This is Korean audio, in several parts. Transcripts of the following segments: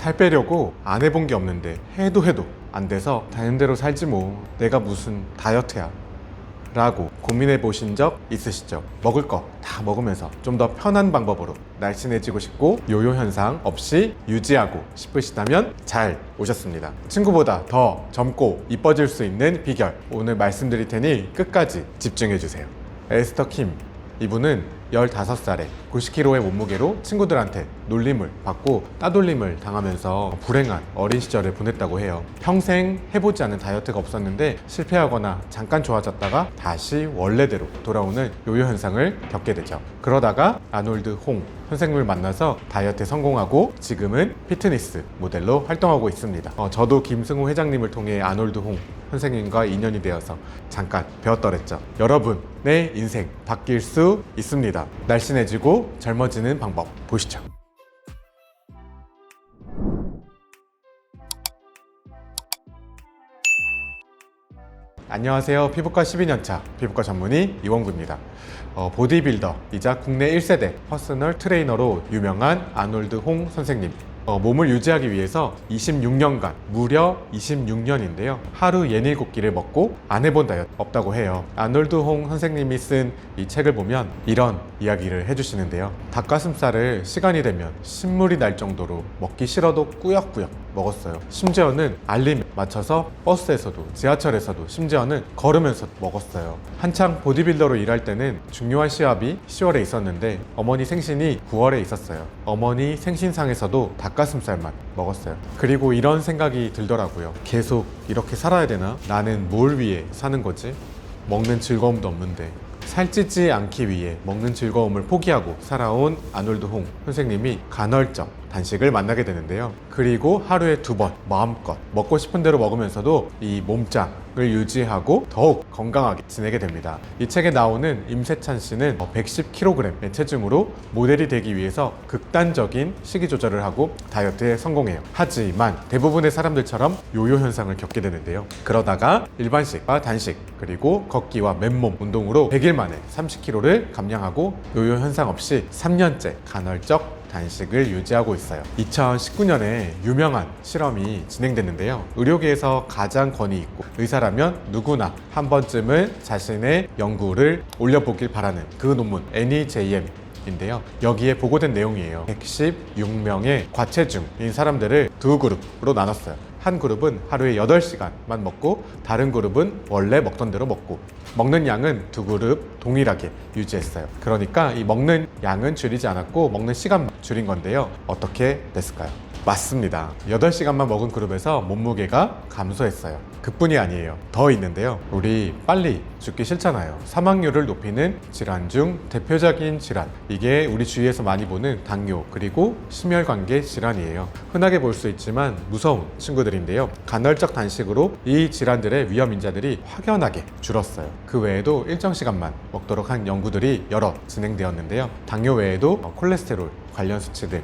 살 빼려고 안 해본 게 없는데 해도 해도 안 돼서 다른 대로 살지 뭐 내가 무슨 다이어트야 라고 고민해 보신 적 있으시죠? 먹을 거 다 먹으면서 좀 더 편한 방법으로 날씬해지고 싶고 요요 현상 없이 유지하고 싶으시다면 잘 오셨습니다. 친구보다 더 젊고 이뻐질 수 있는 비결 오늘 말씀드릴 테니 끝까지 집중해 주세요. 에스터 킴 이분은 15살에 90kg의 몸무게로 친구들한테 놀림을 받고 따돌림을 당하면서 불행한 어린 시절을 보냈다고 해요. 평생 해보지 않은 다이어트가 없었는데 실패하거나 잠깐 좋아졌다가 다시 원래대로 돌아오는 요요 현상을 겪게 되죠. 그러다가 아놀드 홍 선생님을 만나서 다이어트에 성공하고 지금은 피트니스 모델로 활동하고 있습니다. 어, 저도 김승호 회장님을 통해 아놀드 홍 선생님과 인연이 되어서 잠깐 배웠더랬죠. 여러분 의 인생 바뀔 수 있습니다. 날씬해지고 젊어지는 방법 보시죠. 안녕하세요. 피부과 12년차 피부과 전문의 이원구입니다. 어, 보디빌더이자 국내 1세대 퍼스널 트레이너로 유명한 아놀드 홍 선생님. 어, 몸을 유지하기 위해서 26년간 무려 26년인데요. 하루 67끼를 먹고 안 해본 다이어트 없다고 해요. 아놀드 홍 선생님이 쓴 이 책을 보면 이런 이야기를 해주시는데요. 닭가슴살을 시간이 되면 신물이 날 정도로 먹기 싫어도 꾸역꾸역 먹었어요. 심지어는 알림 맞춰서 버스에서도 지하철에서도 심지어는 걸으면서 먹었어요. 한창 보디빌더로 일할 때는 중요한 시합이 10월에 있었는데 어머니 생신이 9월에 있었어요. 어머니 생신상에서도 닭가슴살만 먹었어요. 그리고 이런 생각이 들더라고요. 계속 이렇게 살아야 되나? 나는 뭘 위해 사는 거지? 먹는 즐거움도 없는데 살찌지 않기 위해 먹는 즐거움을 포기하고 살아온 아놀드 홍 선생님이 간헐적 단식을 만나게 되는데요. 그리고 하루에 두 번 마음껏 먹고 싶은 대로 먹으면서도 이 몸짱 을 유지하고 더욱 건강하게 지내게 됩니다. 이 책에 나오는 임세찬 씨는 110kg의 체중으로 모델이 되기 위해서 극단적인 식이 조절을 하고 다이어트에 성공해요. 하지만 대부분의 사람들처럼 요요 현상을 겪게 되는데요. 그러다가 일반식과 단식 그리고 걷기와 맨몸 운동으로 100일 만에 30kg를 감량하고 요요 현상 없이 3년째 간헐적 단식을 유지하고 있어요. 2019년에 유명한 실험이 진행됐는데요. 의료계에서 가장 권위 있고 의사라면 누구나 한 번쯤은 자신의 연구를 올려보길 바라는 그 논문 NEJM 인데요. 여기에 보고된 내용이에요. 116명의 과체중인 사람들을 두 그룹으로 나눴어요. 한 그룹은 하루에 8시간만 먹고 다른 그룹은 원래 먹던 대로 먹고 먹는 양은 두 그룹 동일하게 유지했어요. 그러니까 이 먹는 양은 줄이지 않았고 먹는 시간만 줄인 건데요. 어떻게 됐을까요? 맞습니다. 8시간만 먹은 그룹에서 몸무게가 감소했어요. 그뿐이 아니에요. 더 있는데요. 우리 빨리 죽기 싫잖아요. 사망률을 높이는 질환 중 대표적인 질환. 이게 우리 주위에서 많이 보는 당뇨 그리고 심혈관계 질환이에요. 흔하게 볼 수 있지만 무서운 친구들인데요. 간헐적 단식으로 이 질환들의 위험 인자들이 확연하게 줄었어요. 그 외에도 일정 시간만 먹도록 한 연구들이 여러 진행되었는데요. 당뇨 외에도 콜레스테롤 관련 수치들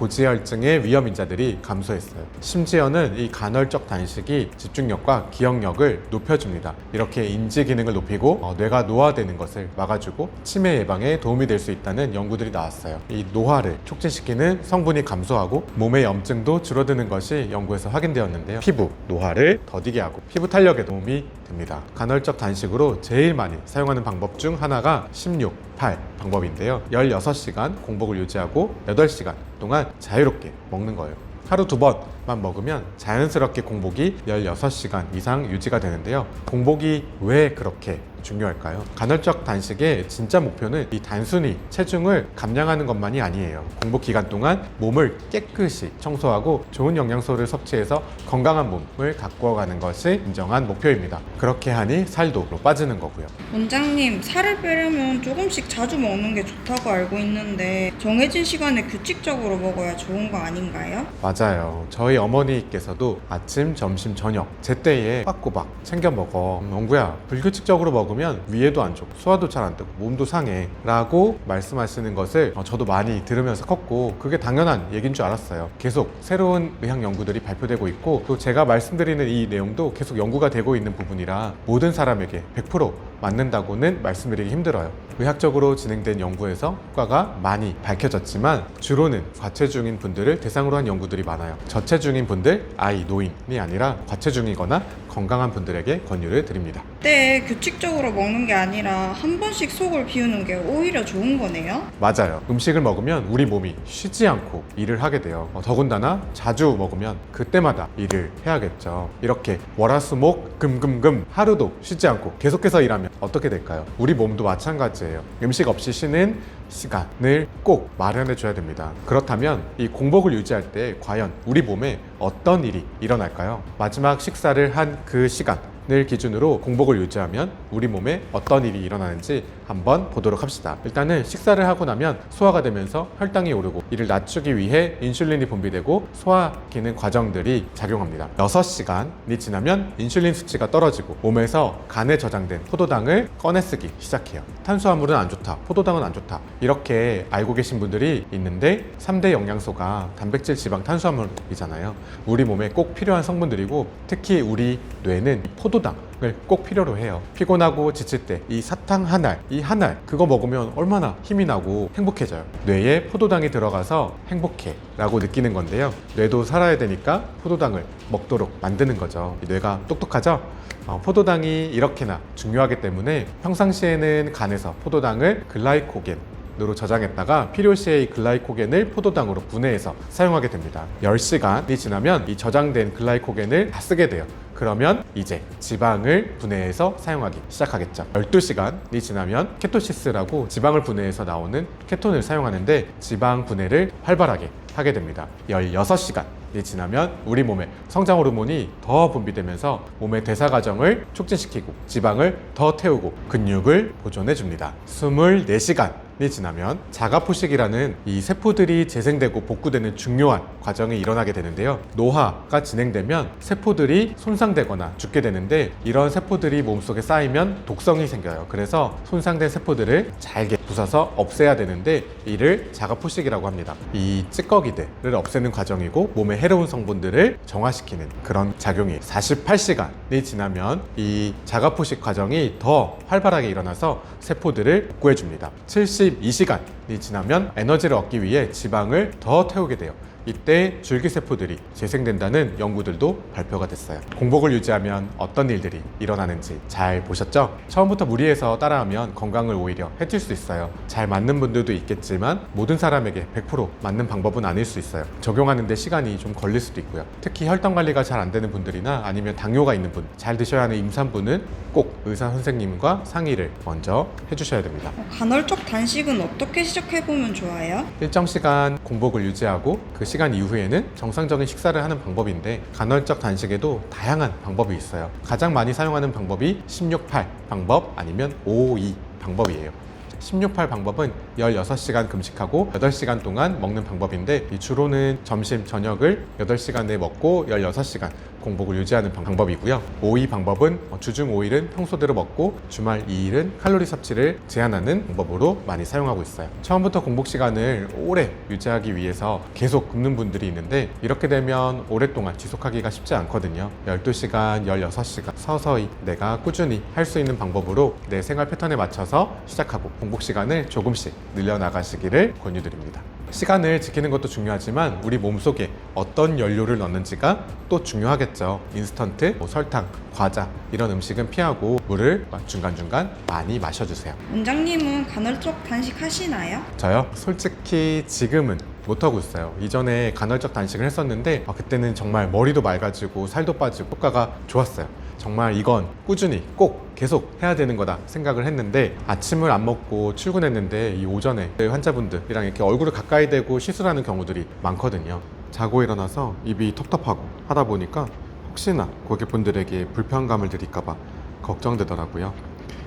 고지혈증의 위험 인자들이 감소했어요. 심지어는 이 간헐적 단식이 집중력과 기억력을 높여줍니다. 이렇게 인지 기능을 높이고 어, 뇌가 노화되는 것을 막아주고 치매 예방에 도움이 될 수 있다는 연구들이 나왔어요. 이 노화를 촉진시키는 성분이 감소하고 몸의 염증도 줄어드는 것이 연구에서 확인되었는데요. 피부 노화를 더디게 하고 피부 탄력에 도움이 됩니다. 간헐적 단식으로 제일 많이 사용하는 방법 중 하나가 16, 8 방법인데요. 16시간 공복을 유지하고 8시간 동안 자유롭게 먹는 거예요. 하루 두 번만 먹으면 자연스럽게 공복이 16시간 이상 유지가 되는데요. 공복이 왜 그렇게 중요할까요? 간헐적 단식의 진짜 목표는 이 단순히 체중을 감량하는 것만이 아니에요. 공복 기간 동안 몸을 깨끗이 청소하고 좋은 영양소를 섭취해서 건강한 몸을 가꾸어 가는 것이 인정한 목표입니다. 그렇게 하니 살도 빠지는 거고요. 원장님, 살을 빼려면 조금씩 자주 먹는 게 좋다고 알고 있는데 정해진 시간에 규칙적으로 먹어야 좋은 거 아닌가요? 맞아요. 저희 어머니께서도 아침, 점심, 저녁 제때에 꼬박꼬박 챙겨 먹어. 음, 엉구야, 불규칙적으로 먹 으면 위에도 안 좋고 소화도 잘 안 되고 몸도 상해. 라고 말씀하시는 것을 어, 저도 많이 들으면서 컸고 그게 당연한 얘기인 줄 알았어요. 계속 새로운 의학 연구들이 발표되고 있고 또 제가 말씀드리는 이 내용도 계속 연구가 되고 있는 부분이라 모든 사람에게 100% 맞는다고는 말씀드리기 힘들어요. 의학적으로 진행된 연구에서 효과가 많이 밝혀졌지만 주로는 과체중인 분들을 대상으로 한 연구들이 많아요. 저체중인 분들, 아이, 노인이 아니라 과체중이거나 건강한 분들에게 권유를 드립니다. 그때 규칙적으로 먹는 게 아니라 한 번씩 속을 비우는 게 오히려 좋은 거네요. 맞아요. 음식을 먹으면 우리 몸이 쉬지 않고 일을 하게 돼요. 어, 더군다나 자주 먹으면 그때마다 일을 해야겠죠. 이렇게 월화수목 금금금 하루도 쉬지 않고 계속해서 일하 면 어떻게 될까요? 우리 몸도 마찬가지예요. 음식 없이 쉬는 시간을 꼭 마련해 줘야 됩니다. 그렇다면 이 공복을 유지할 때 과연 우리 몸에 어떤 일이 일어날까요? 마지막 식사를 한 그 시간 을 기준으로 공복을 유지하면 우리 몸에 어떤 일이 일어나는지 한번 보도록 합시다. 일단은 식사를 하고 나면 소화가 되면서 혈당이 오르고 이를 낮추기 위해 인슐린이 분비되고 소화 기능 과정들이 작용합니다. 6시간이 지나면 인슐린 수치가 떨어지고 몸에서 간에 저장된 포도당을 꺼내 쓰기 시작해요. 탄수화물은 안 좋다. 포도당은 안 좋다. 이렇게 알고 계신 분들이 있는데 3대 영양소가 단백질, 지방, 탄수화물이잖아요. 우리 몸에 꼭 필요한 성분들이고 특히 우리 뇌는 포도 당을 꼭 필요로 해요. 피곤하고 지칠 때 이 사탕 한 알, 이 한 알 그거 먹으면 얼마나 힘이 나고 행복해져요. 뇌에 포도당이 들어가서 행복해 라고 느끼는 건데요. 뇌도 살아야 되니까 포도당을 먹도록 만드는 거죠. 이 뇌가 똑똑하죠? 어, 포도당이 이렇게나 중요하기 때문에 평상시에는 간에서 포도당을 글라이코겐 으로 저장했다가 필요시에 이 글라이코겐을 포도당으로 분해해서 사용하게 됩니다. 10시간이 지나면 이 저장된 글라이코겐을 다 쓰게 돼요. 그러면 이제 지방을 분해해서 사용하기 시작하겠죠. 12시간이 지나면 케토시스라고 지방을 분해해서 나오는 케톤을 사용하는데 지방 분해를 활발하게 하게 됩니다. 16시간 이 지나면 우리 몸에 성장 호르몬이 더 분비되면서 몸의 대사 과정을 촉진시키고 지방을 더 태우고 근육을 보존해 줍니다. 24시간 이 지나면 자가포식이라는 이 세포들이 재생되고 복구되는 중요한 과정이 일어나게 되는데요. 노화가 진행되면 세포들이 손상되거나 죽게 되는데 이런 세포들이 몸속에 쌓이면 독성이 생겨요. 그래서 손상된 세포들을 잘게 부숴서 없애야 되는데 이를 자가포식이라고 합니다. 이 찌꺼기들을 없애는 과정이고 몸에 해로운 성분들을 정화시키는 그런 작용이 48시간이 지나면 이 자가 포식 과정이 더 활발하게 일어나서 세포들을 복구해 줍니다. 72시간이 지나면 에너지를 얻기 위해 지방을 더 태우게 돼요. 이때 줄기세포들이 재생된다는 연구들도 발표가 됐어요. 공복을 유지하면 어떤 일들이 일어나는지 잘 보셨죠? 처음부터 무리해서 따라하면 건강을 오히려 해칠 수 있어요. 잘 맞는 분들도 있겠지만 모든 사람에게 100% 맞는 방법은 아닐 수 있어요. 적용하는데 시간이 좀 걸릴 수도 있고요. 특히 혈당 관리가 잘 안 되는 분들이나 아니면 당뇨가 있는 분, 잘 드셔야 하는 임산부는 꼭 의사 선생님과 상의를 먼저 해주셔야 됩니다. 어, 간헐적 단식은 어떻게 시작해보면 좋아요? 일정 시간 공복을 유지하고 그 시간 이후에는 정상적인 식사를 하는 방법인데 간헐적 단식에도 다양한 방법이 있어요. 가장 많이 사용하는 방법이 16-8 방법 아니면 5-2 방법이에요. 16-8 방법은 16시간 금식하고 8시간 동안 먹는 방법인데 이 주로는 점심, 저녁을 8시간 내에 먹고 16시간 공복을 유지하는 방- 방법이고요. 5-2 방법은 어, 주중 5일은 평소대로 먹고 주말 2일은 칼로리 섭취를 제한하는 방법으로 많이 사용하고 있어요. 처음부터 공복 시간을 오래 유지하기 위해서 계속 굶는 분들이 있는데 이렇게 되면 오랫동안 지속하기가 쉽지 않거든요. 12시간, 16시간 서서히 내가 꾸준히 할 수 있는 방법으로 내 생활 패턴에 맞춰서 시작하고 공복 시간을 조금씩 늘려나가시기를 권유드립니다. 시간을 지키는 것도 중요하지만 우리 몸속에 어떤 연료를 넣는지가 또 중요하겠죠. 인스턴트, 뭐 설탕, 과자 이런 음식은 피하고 물을 중간중간 많이 마셔주세요. 원장님은 간헐적 단식 하시나요? 저요? 솔직히 지금은 못하고 있어요. 이전에 간헐적 단식을 했었는데 아, 그때는 정말 머리도 맑아지고 살도 빠지고 효과가 좋았어요. 정말 이건 꾸준히 꼭 계속 해야 되는 거다 생각을 했는데 아침을 안 먹고 출근했는데 이 오전에 환자분들이랑 이렇게 얼굴을 가까이 대고 시술하는 경우들이 많거든요. 자고 일어나서 입이 텁텁하고 하다 보니까 혹시나 고객분들에게 불편감을 드릴까봐 걱정되더라고요.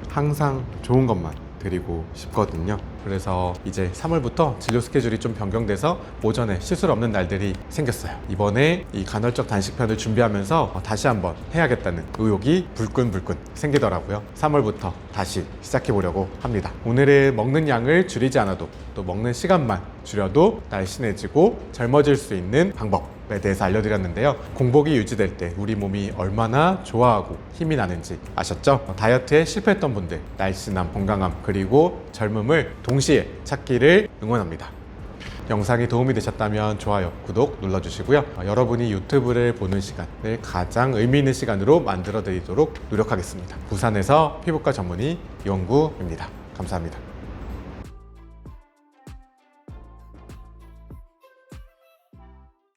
항상 좋은 것만 드리고 싶거든요. 그래서 이제 3월부터 진료 스케줄이 좀 변경돼서 오전에 시술 없는 날들이 생겼어요. 이번에 이 간헐적 단식편을 준비하면서 어, 다시 한번 해야겠다는 의욕이 불끈불끈 생기더라고요. 3월부터 다시 시작해 보려고 합니다. 오늘은 먹는 양을 줄이지 않아도 또 먹는 시간만 줄여도 날씬해지고 젊어질 수 있는 방법에 대해서 알려드렸는데요. 공복이 유지될 때 우리 몸이 얼마나 좋아하고 힘이 나는지 아셨죠? 어, 다이어트에 실패했던 분들 날씬함, 건강함 그리고 젊음을 동시에 찾기를 응원합니다. 영상이 도움이 되셨다면 좋아요, 구독 눌러주시고요. 어, 여러분이 유튜브를 보는 시간을 가장 의미 있는 시간으로 만들어 드리도록 노력하겠습니다. 부산에서 피부과 전문의 이원구입니다. 감사합니다.